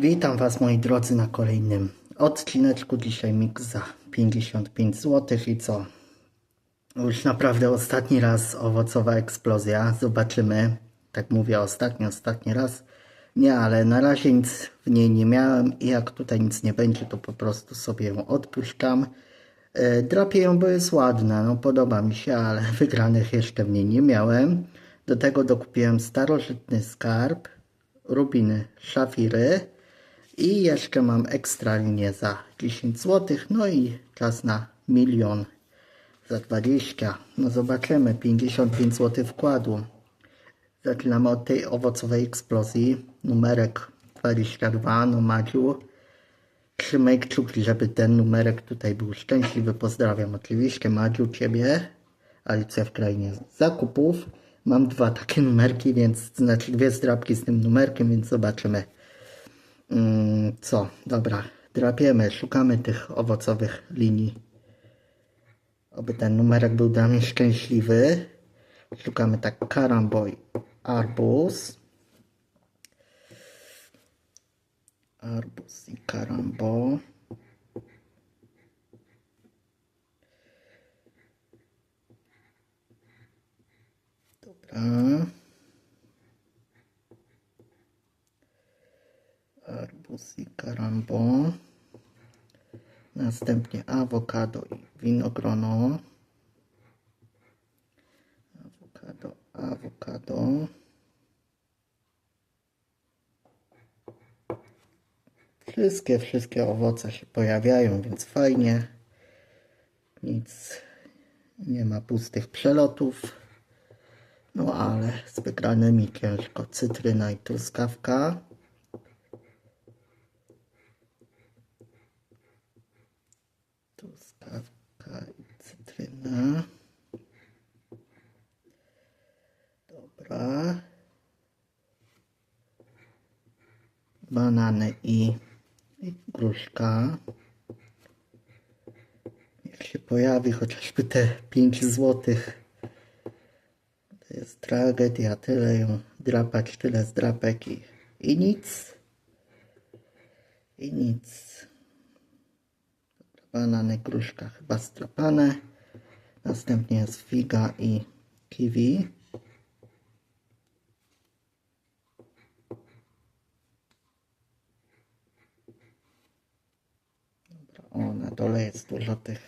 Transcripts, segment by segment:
Witam Was moi drodzy na kolejnym odcineczku. Dzisiaj mix za 55 zł i co? Już naprawdę ostatni raz owocowa eksplozja. Zobaczymy. Tak mówię ostatni, ostatni raz. Nie, ale na razie nic w niej nie miałem i jak tutaj nic nie będzie, to po prostu sobie ją odpuszczam. E, Drapię ją, bo jest ładna, no podoba mi się, ale wygranych jeszcze w niej nie miałem. Do tego dokupiłem starożytny skarb, rubiny, szafiry i jeszcze mam ekstra linię za 10 zł, no i czas na milion za 20. No zobaczymy, 55 zł wkładu. Zaczynamy od tej owocowej eksplozji, numerek 22, no Madziu. Trzymaj kciuki, żeby ten numerek tutaj był szczęśliwy. Pozdrawiam oczywiście Madziu, Ciebie. Alicja w krainie zakupów. Mam dwa takie numerki, więc znaczy dwie zdrabki z tym numerkiem, więc zobaczymy. Mm, co? Dobra, drapiemy, szukamy tych owocowych linii. Oby ten numerek był dla mnie szczęśliwy. Szukamy tak karamboj, arbuz. Arbuz i karambo. Dobra. Arbuz i karambo. Następnie awokado i winogrono. Awokado, awokado. Wszystkie, wszystkie owoce się pojawiają, więc fajnie. Nic nie ma pustych przelotów. No ale z wygranymi ciężko. Cytryna i. Truskawka i cytryna. Dobra. Banany i, i gruszka. Niech się pojawi chociażby te 5 złotych. To jest tragedia, tyle ją drapać, tyle zdrapek i, i nic. I nic. Banany, gruszka chyba strapane. Następnie jest figa i kiwi. Dobra, o, na dole jest dużo tych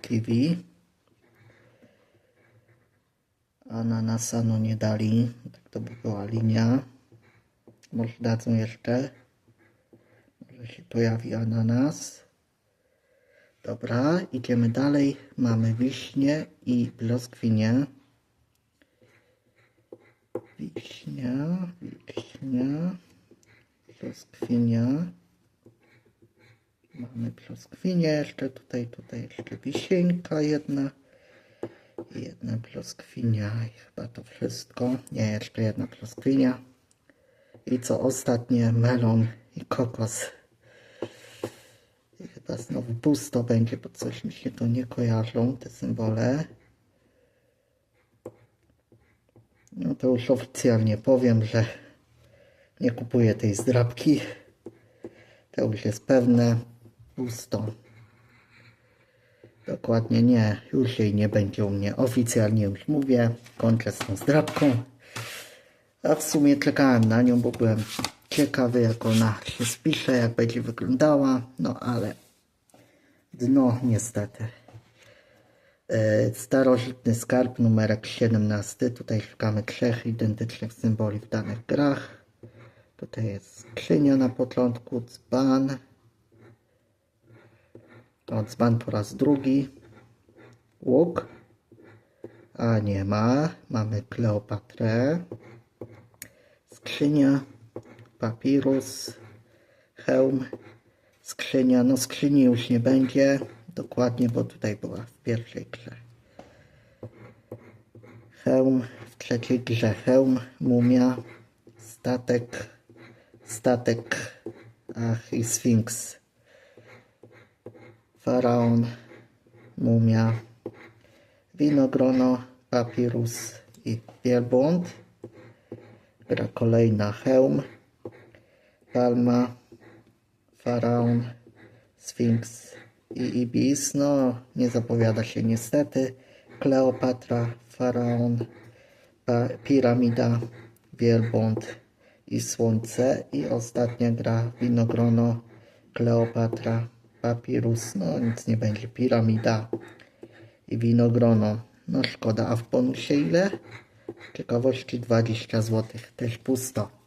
kiwi. Ananasa no nie dali. Tak to by była linia. Może dadzą jeszcze. Może się pojawi ananas. Dobra, idziemy dalej. Mamy wiśnie i brzoskwinię. Wiśnia, wiśnia, brzoskwinia. Mamy brzoskwinię jeszcze tutaj, tutaj jeszcze wisieńka jedna. Jedna brzoskwinia i chyba to wszystko. Nie, jeszcze jedna brzoskwinia. I co ostatnie, melon i kokos. Chyba znowu pusto będzie, bo coś mi się tu nie kojarzą, te symbole. No to już oficjalnie powiem, że nie kupuję tej zdrabki. To już jest pewne. Pusto. Dokładnie nie. Już jej nie będzie u mnie. Oficjalnie już mówię. Kończę z tą zdrabką. A w sumie czekałem na nią, bo byłem ciekawy jak ona się spisze, jak będzie wyglądała. No ale dno niestety. E, Starożytny skarb numerek 17. Tutaj szukamy trzech identycznych symboli w danych grach. Tutaj jest skrzynia na początku, dzban. O, dzban po raz drugi. Łuk. A nie ma. Mamy Kleopatrę. Skrzynia. Papirus. Hełm. Skrzynia. No skrzyni już nie będzie. Dokładnie, bo tutaj była w pierwszej grze. Hełm. W trzeciej grze hełm. Mumia. Statek. Statek. Ach i Sfinks. Faraon, mumia, winogrono, papirus i wielbłąd. Gra kolejna hełm, palma, Faraon, Sfinks i Ibis. No, nie zapowiada się niestety. Kleopatra, Faraon, Piramida, Wielbłąd i Słońce. I ostatnia gra Winogrono, Kleopatra, Papirus. No, nic nie będzie. Piramida i Winogrono. No szkoda. A w bonusie ile? Ciekawości 20 zł. Też pusto.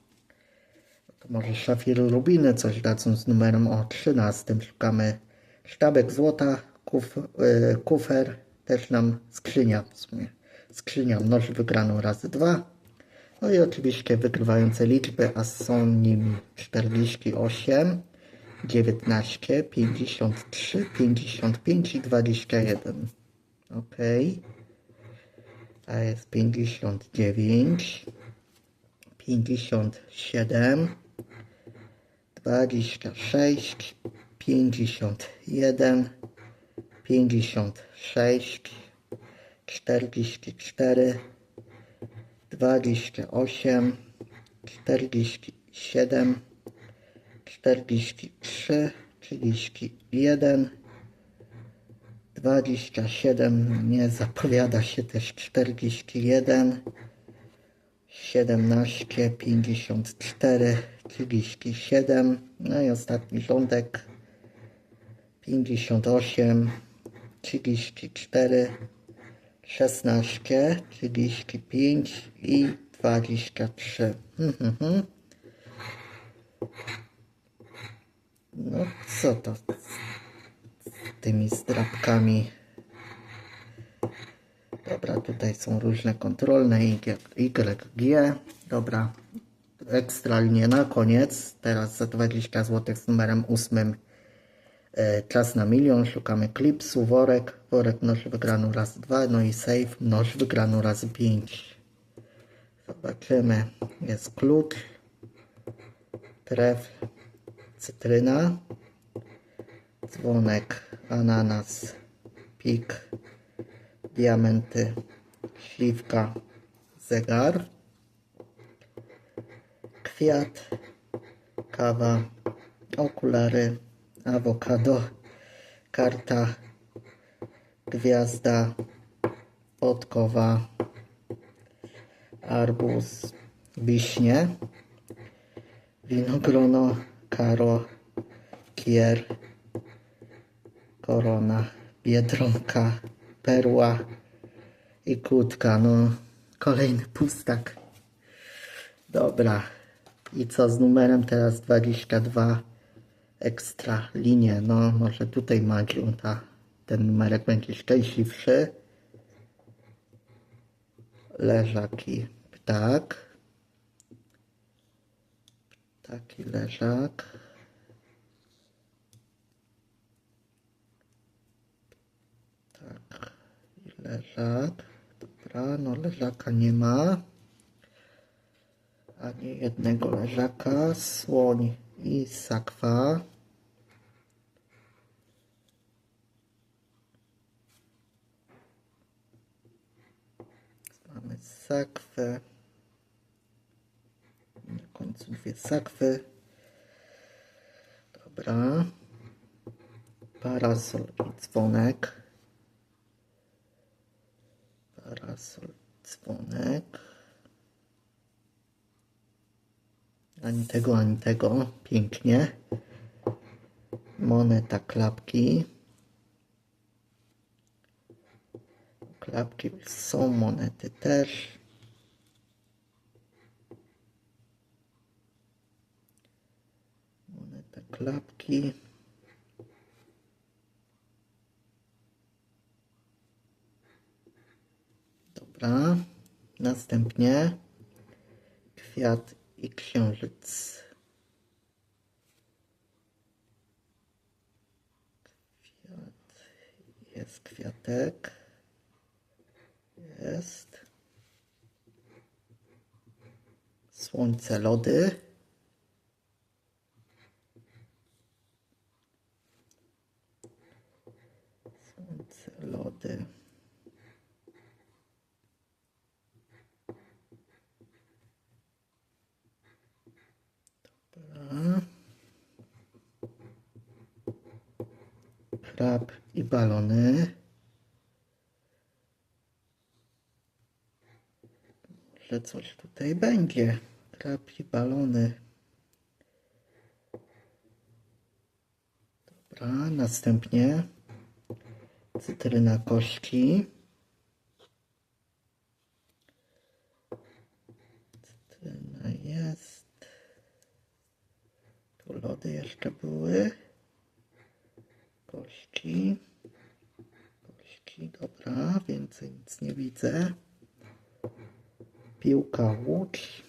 Może szafiry rubiny coś dadzą z numerem o 13. Szukamy sztabek złota, kuf, y, kufer, też nam skrzynia w sumie. Skrzynia mnoży wygraną razy dwa. No i oczywiście wygrywające liczby, a są nimi 48, 19, 53, 55 i 21. Ok. A jest 59, 57, 26, 51, 56, 44, 28, 47, 43, 31, 27, nie zapowiada się też 41, 17, 54, 37, no i ostatni rządek 58, 34, 16, 35 i 23. Mhm, mhm. No co to z tymi zdrabkami? Dobra, tutaj są różne kontrolne Y, YG. Dobra, ekstra linie na koniec. Teraz za 20 zł z numerem 8. E, czas na milion. Szukamy klipsu, worek. Worek mnoży wygraną razy 2. No i safe mnoży wygraną razy 5. Zobaczymy. Jest klucz. Tref. Cytryna. Dzwonek. Ananas. Pik diamenty, śliwka, zegar, kwiat, kawa, okulary, awokado, karta, gwiazda, podkowa, arbuz, wiśnie, winogrono, karo, kier, korona, biedronka, perła i kłódka. No, kolejny pustak. Dobra. I co z numerem teraz 22 ekstra linie. No, może tutaj magią ta, ten numerek będzie szczęśliwszy. Leżaki. Ptak. Taki leżak. Tak. Leżak. Dobra, no leżaka nie ma. Ani jednego leżaka. Słoń i sakwa. Mamy sakwę. Na końcu dwie sakwy. Dobra. Parasol i dzwonek. Parasol, dzwonek. Ani tego, ani tego. Pięknie. Moneta, klapki. Klapki są, monety też. Moneta, klapki. Dobra. Następnie kwiat i księżyc. Kwiat. Jest kwiatek. Jest. Słońce, lody. Słońce, lody. Dobra. Krab i balony. Że coś tutaj będzie. Krab i balony. Dobra, następnie cytryna kości. Cytryna jest. Tu lody jeszcze były. Kości. Kości, dobra, więcej nic nie widzę. Piłka łódź.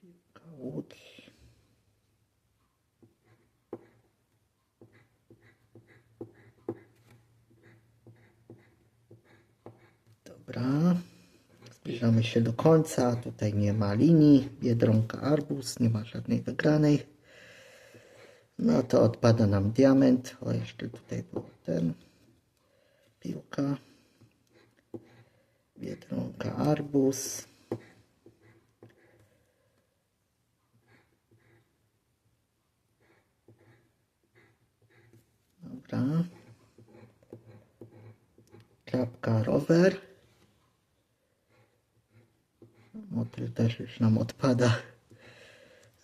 Piłka łódź. Dobra. Zbliżamy się do końca. Tutaj nie ma linii. Biedronka arbuz. Nie ma żadnej wygranej. No to odpada nam diament. O, jeszcze tutaj był ten. Piłka. Biedronka arbuz. Dobra. Klapka rower. Motyl też już nam odpada.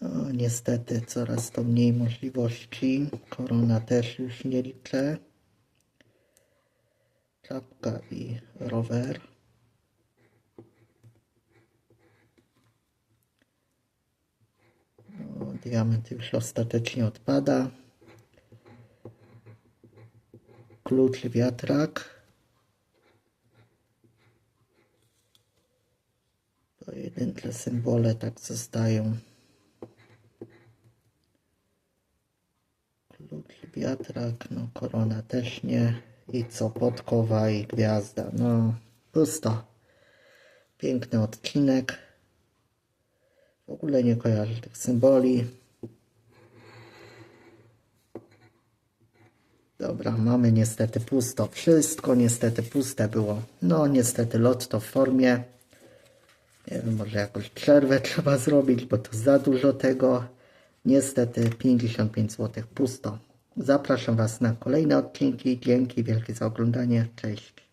O, niestety coraz to mniej możliwości. Korona też już nie liczę. Czapka i rower. O, diament już ostatecznie odpada. Klucz wiatrak. Pojedyncze symbole tak zostają. Klucz, wiatrak, no korona też nie. I co, podkowa i gwiazda. No, pusto. Piękny odcinek. W ogóle nie kojarzę tych symboli. Dobra, mamy niestety pusto. Wszystko niestety puste było. No, niestety lotto w formie. Nie wiem, może jakąś przerwę trzeba zrobić, bo to za dużo tego. Niestety 55 zł pusto. Zapraszam Was na kolejne odcinki. Dzięki wielkie za oglądanie. Cześć.